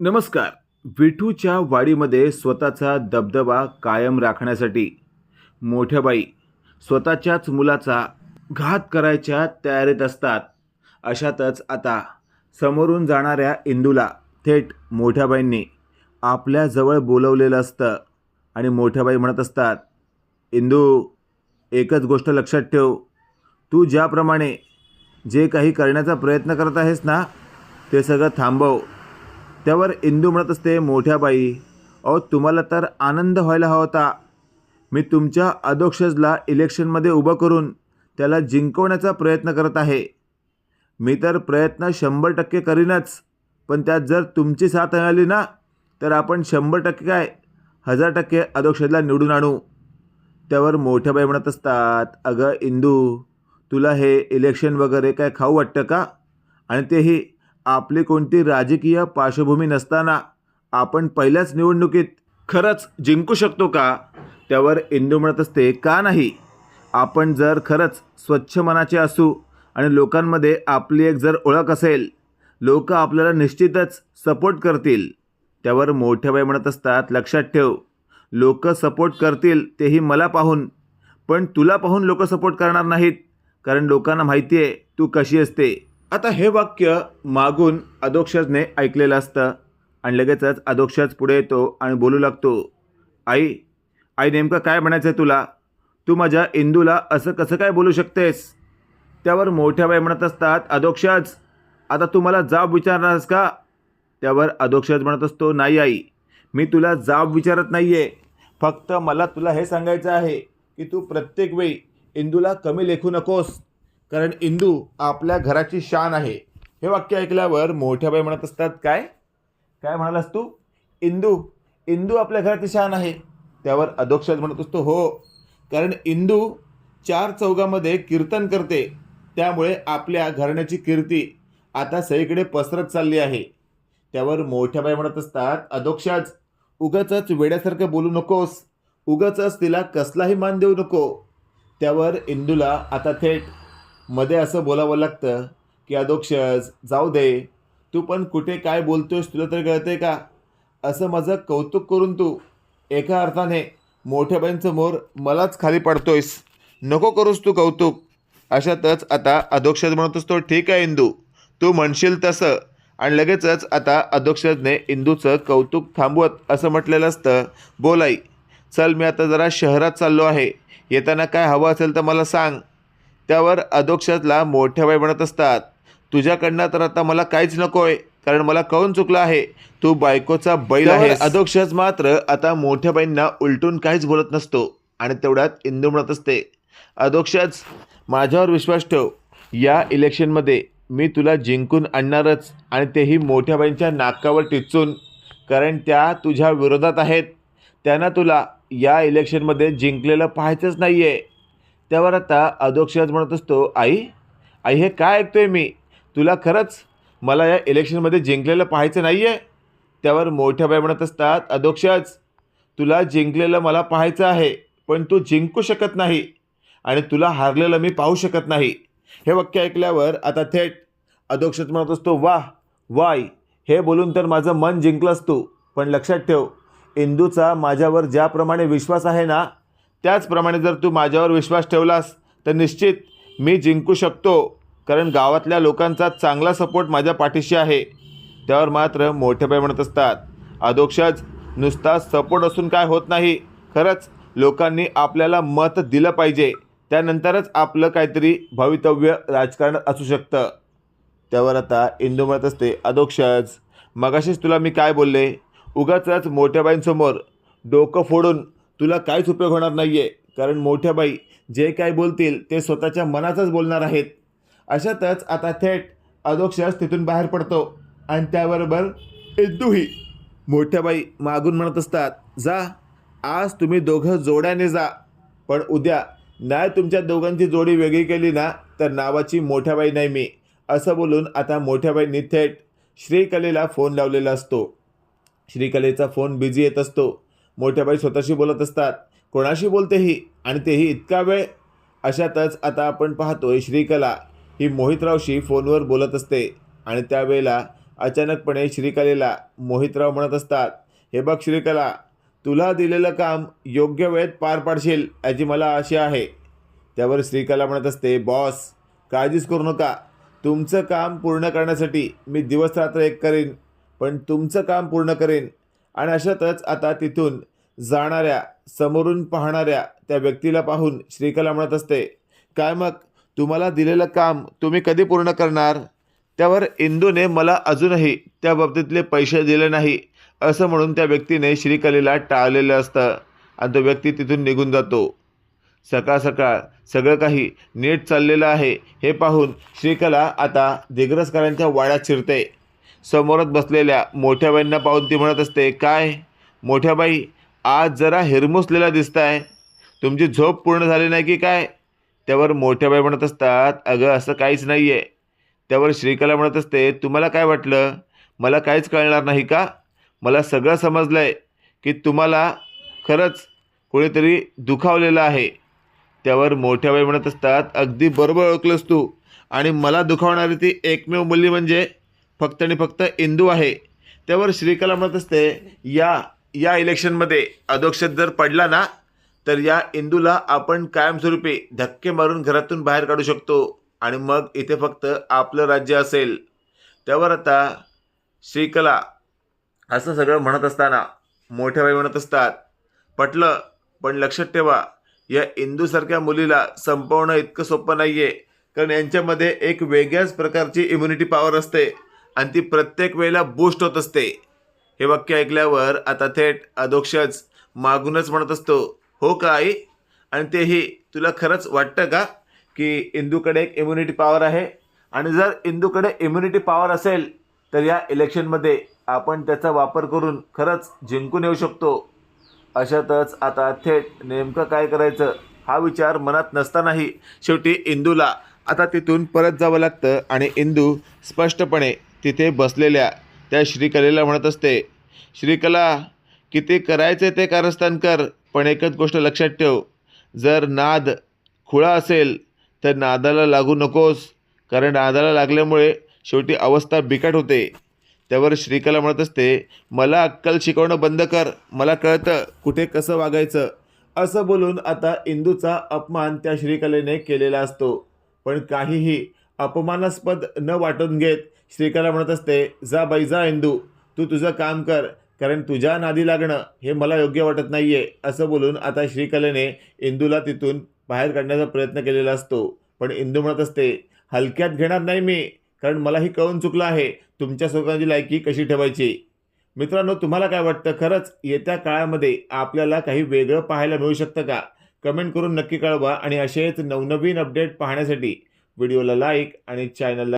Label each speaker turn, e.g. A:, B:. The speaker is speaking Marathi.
A: नमस्कार. विठूच्या वाडीमध्ये स्वतःचा दबदबा कायम राखण्यासाठी मोठ्या बाई स्वतःच्याच मुलाचा घात करायच्या तयारीत असतात. अशातच आता समोरून जाणाऱ्या इंदूला थेट मोठ्याबाईंनी आपल्याजवळ बोलवलेलं असतं आणि मोठ्याबाई म्हणत असतात इंदू एकच गोष्ट लक्षात ठेव. तू ज्याप्रमाणे जे काही करण्याचा प्रयत्न करत आहेस ना ते सगळं थांबव. त्यावर इंदू म्हणत असते मोठ्या बाई अहो तुम्हाला तर आनंद व्हायला हवा होता. मी तुमच्या अधोक्षजला इलेक्शनमध्ये उभं करून त्याला जिंकवण्याचा प्रयत्न करत आहे. मी तर प्रयत्न शंभर टक्के करीनच पण त्यात जर तुमची साथ मिळाली ना तर आपण शंभर टक्के काय? हजार टक्के अधोक्षजला निवडून आणू. त्यावर मोठ्या बाई म्हणत असतात अगं इंदू तुला हे इलेक्शन वगैरे काय खाऊ वाटतं का? आणि तेही आपली कोणती राजकीय पार्श्वभूमी नसताना आपण पहिल्याच निवडणुकीत खरंच जिंकू शकतो का? त्यावर इंदू म्हणत असते का नाही? आपण जर खरंच स्वच्छ मनाचे असू आणि लोकांमध्ये आपली एक जर ओळख असेल लोक आपल्याला निश्चितच सपोर्ट करतील. त्यावर मोठ्याबाई म्हणत असतात लक्षात ठेव लोक सपोर्ट करतील तेही मला पाहून पण तुला पाहून लोक सपोर्ट करणार नाहीत कारण लोकांना माहिती आहे तू कशी असते. आता हे वाक्य मागून अधोक्षजने ऐकलेलं असतं आणि लगेचच अधोक्षज पुढे येतो आणि बोलू लागतो आई आई नेमकं काय म्हणायचं आहे तुला? तू माझ्या इंदूला असं कसं काय बोलू शकतेस? त्यावर मोठ्या बाई म्हणत असतात अधोक्षज आता तू मला जाब विचारणारस का? त्यावर अधोक्षज म्हणत असतो नाही आई मी तुला जाब विचारत नाही आहे फक्त मला तुला हे सांगायचं आहे की तू प्रत्येक वेळी इंदूला कमी लेखू नकोस. कारण इंदू आपल्या घराची शान आहे. हे वाक्य ऐकल्यावर मोठ्याबाई म्हणत असतात काय? काय म्हणालास तू? इंदू इंदू आपल्या घराची शान आहे. त्यावर अधोक्षज म्हणत असतो हो कारण इंदू चार चौघामध्ये कीर्तन करते. त्यामुळे आपल्या घराण्याची कीर्ती आता सगळीकडे पसरत चालली आहे. त्यावर मोठ्याबाई म्हणत असतात अधोक्षज उगाचच वेड्यासारखं बोलू नकोस. उगाचच तिला कसलाही मान देऊ नको. त्यावर इंदूला आता थेट मध्ये असं बोलावं लागतं की अधोक्षज जाऊ दे. तू पण कुठे काय बोलतोयस तुला तरी कळते का? असं माझं कौतुक करून तू एका अर्थाने मोठ्या बाईंसमोर मलाच खाली पडतोयस. नको करूस तू कौतुक. अशातच आता अधोक्षज म्हणत असतो ठीक आहे इंदू. तू म्हणशील तसं. आणि लगेचच आता अधोक्षजने इंदूचं कौतुक थांबवत असं म्हटलेलं असतं. बोलाई चल मी आता जरा शहरात चाललो आहे. येताना काय हवं असेल तर मला सांग. त्यावर अधोक्षजला मोठ्या बाई म्हणत असतात तुझ्याकडनं तर आता मला काहीच नको आहे कारण मला कळून चुकलं आहे? तू बायकोचा बैल आहे अधोक्षज मात्र आता मोठ्या बाईंना उलटून काहीच बोलत नसतो आणि तेवढ्यात इंदू म्हणत असते अधोक्षज माझ्यावर विश्वास ठेव. या इलेक्शनमध्ये मी तुला जिंकून आणणारच आणि तेही मोठ्या बाईंच्या नाकावर टिचून कारण त्या तुझ्या विरोधात आहेत. त्यांना तुला या इलेक्शनमध्ये जिंकलेलं पाहायचंच नाही आहे त्यावर आता अधोक्षज म्हणत असतो आई आई हे काय ऐकतोय मी? तुला खरंच मला या इलेक्शनमध्ये जिंकलेलं पाहायचं नाही आहे त्यावर मोठ्या बाई म्हणत असतात अधोक्षज तुला जिंकलेलं मला पाहायचं आहे पण तू जिंकू शकत नाही आणि तुला हारलेलं मी पाहू शकत नाही. हे वाक्य ऐकल्यावर आता थेट अधोक्षज म्हणत असतो वाह वाय हे बोलून तर माझं मन जिंकलंस तू पण लक्षात ठेव इंदूचा माझ्यावर ज्याप्रमाणे विश्वास आहे ना त्याचप्रमाणे जर तू माझ्यावर विश्वास ठेवलास तर निश्चित मी जिंकू शकतो. कारण गावातल्या लोकांचा चांगला सपोर्ट माझ्या पाठीशी आहे. त्यावर मात्र मोठेबाई म्हणत असतात. अधोक्षज नुसता सपोर्ट असून काय होत नाही. खरंच लोकांनी आपल्याला मत दिलं पाहिजे. त्यानंतरच आपलं काहीतरी भवितव्य राजकारणात असू शकतं. त्यावर आता इंदू म्हणत असते अधोक्षज मगाशीच तुला मी काय बोलले? उगाचच मोठ्या बाईंसमोर डोकं फोडून तुला काहीच उपयोग होणार नाही आहे कारण मोठ्या बाई जे काय बोलतील ते स्वतःच्या मनाचंच बोलणार आहेत. अशातच आता थेट अधोक्षस तिथून बाहेर पडतो. आणि त्याबरोबर इंदूही मोठ्या बाई मागून म्हणत असतात जा आज तुम्ही दोघं जोड्याने जा. पण उद्या नाही तुमच्या दोघांची जोडी वेगळी केली ना तर नावाची मोठ्याबाई नाही मी. असं बोलून आता मोठ्याबाईंनी थेट श्रीकलेला फोन लावलेला असतो. श्रीकलेचा फोन बिझी येत असतो. मोठ्याबाई स्वतःशी बोलत असतात. कोणाशी बोलतेही? आणि तेही इतका वेळ? अशातच आता आपण पाहतोय श्रीकला ही मोहितरावशी फोनवर बोलत असते. आणि त्यावेळेला अचानकपणे श्रीकलेला मोहितराव म्हणत असतात हे बघ श्रीकला तुला दिलेलं काम योग्य वेळेत पार पाडशील याची मला आशा आहे. त्यावर श्रीकला म्हणत असते बॉस काळजीच करू नका. तुमचं काम पूर्ण करण्यासाठी मी दिवस रात्र एक करेन पण तुमचं काम पूर्ण करेन आणि अशातच आता तिथून जाणाऱ्या समोरून पाहणाऱ्या त्या व्यक्तीला पाहून श्रीकला म्हणत असते काय मग? तुम्हाला दिलेलं काम तुम्ही कधी पूर्ण करणार? त्यावर इंदूने मला अजूनही त्या बाबतीतले पैसे दिले नाही असं म्हणून त्या व्यक्तीने श्रीकलेला टाळलेलं असतं आणि तो व्यक्ती तिथून निघून जातो. सकाळ सकाळ सगळं काही नीट चाललेलं आहे हे पाहून श्रीकला आता दिग्रसकरांच्या वाड्यात शिरते. समोरच बसलेल्या मोठ्या बाईंना पाहून ती म्हणत असते काय? मोठ्या बाई आज जरा हिरमुसलेला दिसताय. तुमची झोप पूर्ण झाली नाही की काय? त्यावर मोठ्या बाई म्हणत असतात अगं असं काहीच नाही आहे त्यावर श्रीकला म्हणत असते तुम्हाला काय वाटलं? मला काहीच कळणार नाही का? मला सगळं समजलं आहे की तुम्हाला खरंच कोणीतरी दुखावलेलं आहे. त्यावर मोठ्या बाई म्हणत असतात अगदी बरोबर ओळखलंस तू आणि मला दुखावणारी ती एकमेव मुली म्हणजे फक्त आणि फक्त इंदू आहे. त्यावर श्रीकला म्हणत असते या या इलेक्शनमध्ये अध्यक्ष जर पडला ना तर या इंदूला आपण कायमस्वरूपी धक्के मारून घरातून बाहेर काढू शकतो. आणि मग इथे फक्त आपलं राज्य असेल. त्यावर आता श्रीकला असं सगळं म्हणत असताना मोठ्या बाई म्हणत असतात पटलं पण लक्षात ठेवा या इंदूसारख्या मुलीला संपवणं इतकं सोपं नाही आहे कारण यांच्यामध्ये एक वेगळ्याच प्रकारची इम्युनिटी पॉवर असते. आणि ती प्रत्येक वेळेला बूस्ट होत असते. हे वाक्य ऐकल्यावर आता थेट अधोक्षच मागूनच म्हणत असतो हो का आई? आणि तेही तुला खरंच वाटतं का की इंदूकडे एक इम्युनिटी पॉवर आहे? आणि जर इंदूकडे इम्युनिटी पॉवर असेल तर या इलेक्शनमध्ये आपण त्याचा वापर करून खरंच जिंकून येऊ शकतो. अशातच आता थेट नेमकं काय करायचं हा विचार मनात नसतानाही शेवटी इंदूला आता तिथून परत जावं लागतं आणि इंदू स्पष्टपणे तिथे बसलेल्या त्या श्रीकलेला म्हणत असते श्रीकला किती करायचे ते कारस्थान कर पण एकच गोष्ट लक्षात ठेव. जर नाद खुळा असेल तर नादाला लागू नकोस कारण नादाला लागल्यामुळे शेवटी अवस्था बिकट होते. त्यावर श्रीकला म्हणत असते मला अक्कल शिकवणं बंद कर मला कळतं कुठे कसं वागायचं. असं बोलून आता इंदूचा अपमान त्या श्रीकलेने केलेला असतो. पण काहीही अपमानास्पद न वाटून घेत श्रीकला म्हणत असते जा बाई जा इंदू तू तुझं काम कर कारण तुझ्या नादी लागणं हे मला योग्य वाटत नाही आहे असं बोलून आता श्रीकलेने इंदूला तिथून बाहेर काढण्याचा प्रयत्न केलेला असतो. पण इंदू म्हणत असते हलक्यात घेणार नाही मी कारण मलाही कळून चुकलं आहे तुमच्या स्वतःची लायकी कशी ठेवायची? मित्रांनो तुम्हाला काय वाटतं? खरंच येत्या काळामध्ये आपल्याला काही वेगळं पाहायला मिळू शकतं का? कमेंट करून नक्की कळवा आणि असेच नवनवीन अपडेट पाहण्यासाठी व्हिडिओला लाईक आणि चॅनलला